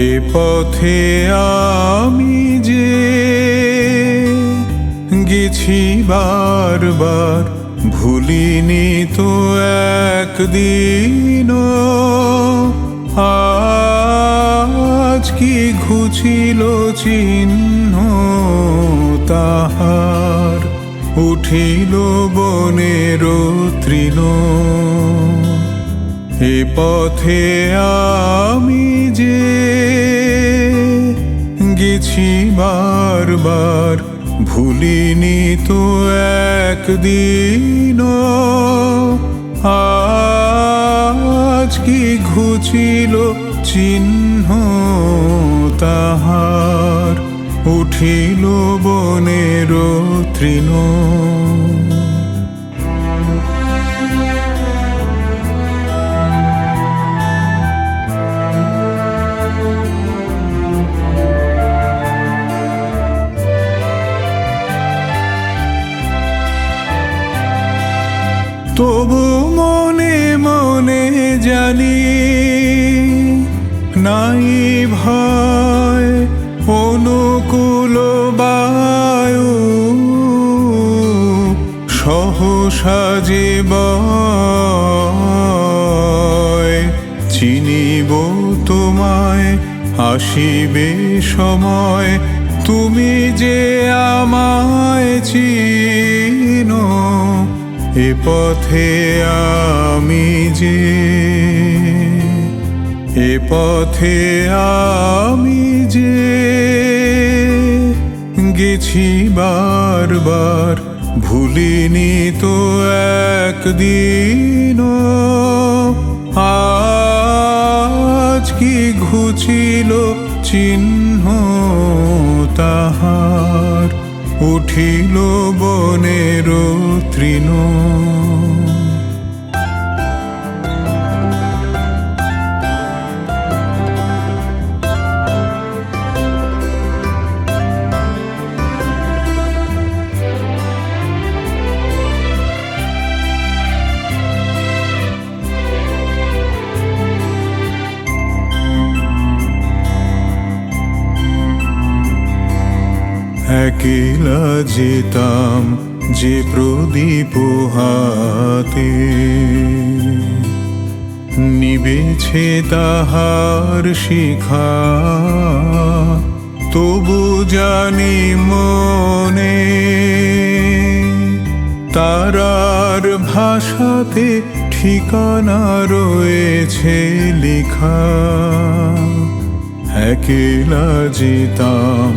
এ পথে আমি যে গেছি বারবার ভুলিনি তো একদিন আজ কি ঘুছিল চিহ্ন তাহার? উঠিল বনের তৃণ এ পথে আমি যে গেছি বারবার ভুলিনি তো একদিন। আজ কি ঘুচিল চিহ্ন তাহার? উঠিল বনের তৃণ। জানি, নাই ভয়, অনুকূল বায়ু, সহসা বয় চিনিব তোমায়, আসিবে সময়, তুমি যে আমায় চিনো এ পথে আমি যে, এ পথে আমি যে গেছি বারবার, ভুলিনি তো একদিন আজ কি ঘুচিল চিহ্ন তাহার? উঠিল বনের তৃণ একলা যেতাম যে প্রদীপ হাতে নিবেছে তাহার শিখা, তবু জানি মনে তারার ভাষাতে ঠিকানা রয়েছে লেখা, একলা যেতাম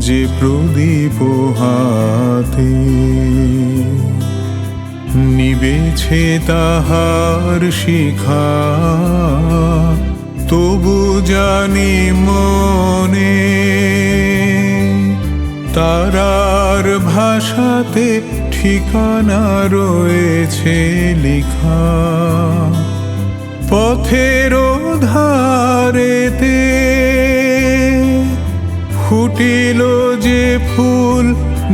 যে প্রদীপ হাতে নিবেছে তাহার শিখা, তবু জানি মনে তারার ভাষাতে ঠিকানা রয়েছে লেখা। পথের ধারেতে ফুটিল যে ফুল,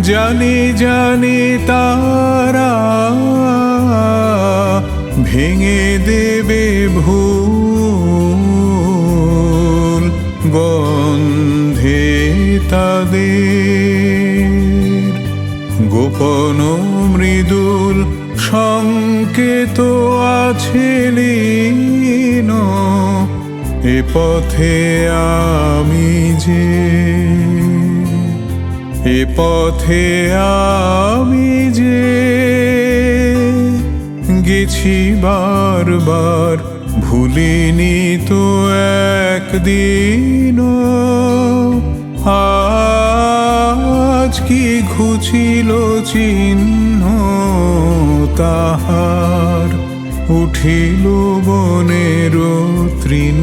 জানি জানি তারা ভেঙে দেবে ভুল গন্ধে তাদের। গোপন মৃদুল সংকেত আছে এ পথে আমি যে, এ পথে আমি যে গেছি বারবার, ভুলিনি তো একদিন। আজ কি ঘুচিল চিহ্ন তাহার? উঠিল বনের তৃণ।